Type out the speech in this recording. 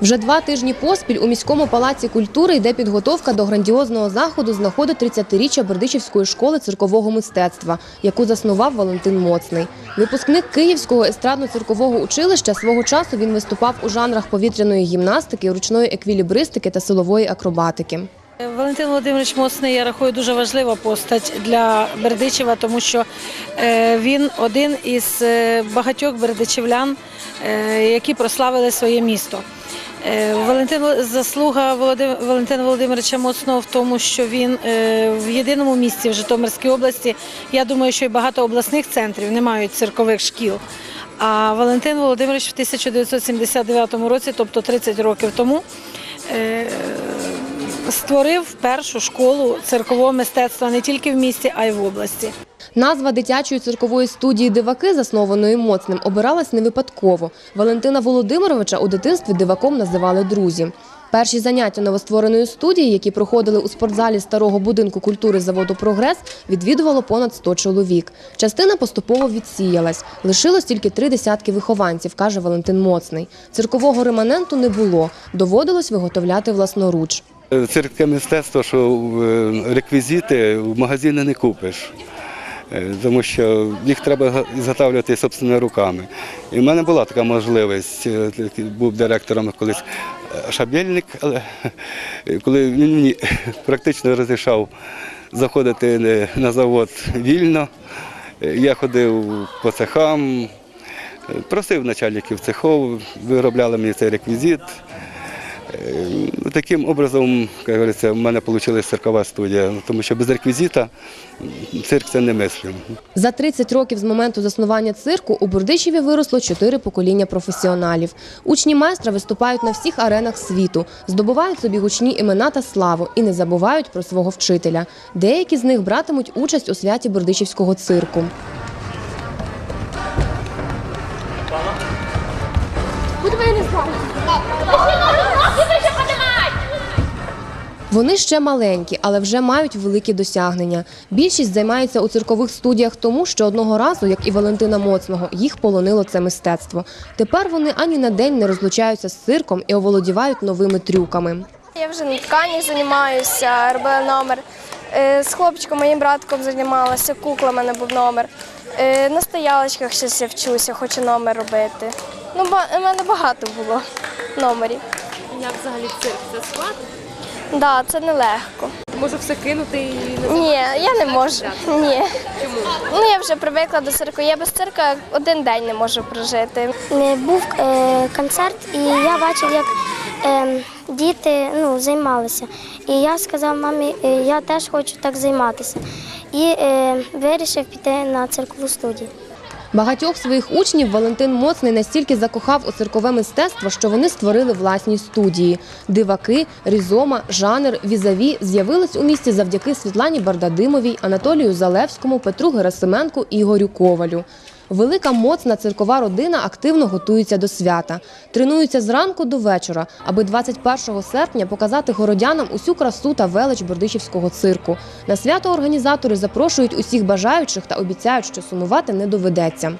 Вже два тижні поспіль у міському палаці культури йде підготовка до грандіозного заходу з нагоди 30-річчя Бердичівської школи циркового мистецтва, яку заснував Валентин Моцний. Випускник Київського естрадно-циркового училища свого часу він виступав у жанрах повітряної гімнастики, ручної еквілібристики та силової акробатики. Валентин Володимирович Моцний, я рахую, дуже важлива постать для Бердичева, тому що е, він один із е, багатьох бердичівлян, е, які прославили своє місто. Е, Валентин заслуга Володим- Валентина Володимировича Моцного в тому, що він е, в єдиному місці в Житомирській області. Я думаю, що і багато обласних центрів не мають циркових шкіл. А Валентин Володимирович в 1979 році, тобто 30 років тому, е, створив першу школу циркового мистецтва не тільки в місті, а й в області. Назва дитячої циркової студії Диваки, заснованої моцним, обиралась не випадково. Валентина Володимировича у дитинстві диваком називали друзі. Перші заняття новоствореної студії, які проходили у спортзалі старого будинку культури заводу Прогрес, відвідувало понад 100 чоловік. Частина поступово відсіялась. Лишилось тільки три десятки вихованців, каже Валентин Моцний. Циркового реманенту не було. Доводилось виготовляти власноруч. Це таке мистецтво, що е, реквізити в магазині не купиш. Е, Тому що їх треба зготовлювати собственними руками. І в мене була така можливість. е, Був директором колись е, Шабєльник, але коли він мені практично розрішав заходити на завод вільно, я ходив по цехам, просив начальників цехов, виробляли мені цей реквізит. Е, Таким образом, як говориться, в мене вийшла циркова студія, тому що без реквізита цирк це не мислимо. За 30 років з моменту заснування цирку у Бердичеві виросло чотири покоління професіоналів. Учні майстра виступають на всіх аренах світу, здобувають собі гучні імена та славу і не забувають про свого вчителя. Деякі з них братимуть участь у святі Бердичівського цирку. Вони ще маленькі, але вже мають великі досягнення. Більшість займається у циркових студіях тому, що одного разу, як і Валентина Моцного, їх полонило це мистецтво. Тепер вони ані на день не розлучаються з цирком і оволодівають новими трюками. Я вже на ткані займаюся, робила номер. Е, З хлопчиком, моїм братком займалася, кукла в мене був номер. Е, На стоялочках щось я вчуся, хочу номер робити. Ну, у мене багато було номерів. Як взагалі цирк? Це складно? Так, да, це нелегко. Може все кинути і не Ні, я не можу. Ні. Чому? Ну, я вже привикла до цирку. Я без цирка один день не можу прожити. Е, Був е, концерт, і я бачив, як е, діти ну, займалися. І я сказав мамі, е, я теж хочу так займатися. І е, вирішив піти на циркову студію. Багатьох своїх учнів Валентин Моцний настільки закохав у циркове мистецтво, що вони створили власні студії. Диваки, різома, жанр, візаві з'явились у місті завдяки Світлані Бардадимовій, Анатолію Залевському, Петру Герасименку і Ігорю Ковалю. Велика моцна циркова родина активно готується до свята. Тренуються зранку до вечора, аби 21 серпня показати городянам усю красу та велич Бердичівського цирку. На свято організатори запрошують усіх бажаючих та обіцяють, що сумувати не доведеться.